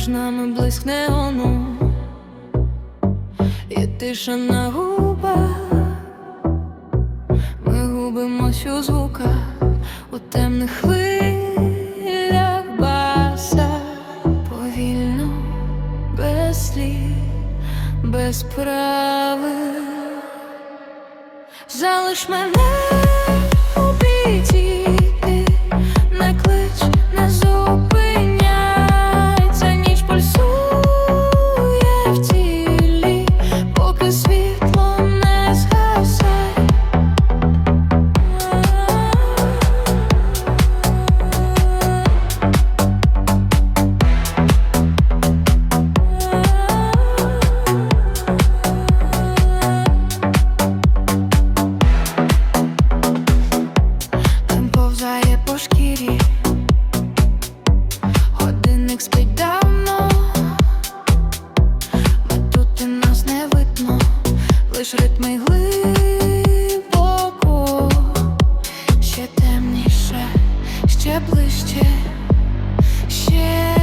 між нами блиск неону і тиша на губах. Ми губимось у звуках, у темних хвилях баса, повільно, без слів, без правил. Залиш мене лиш ритми глибоко, ще темніше, ще ближче, ще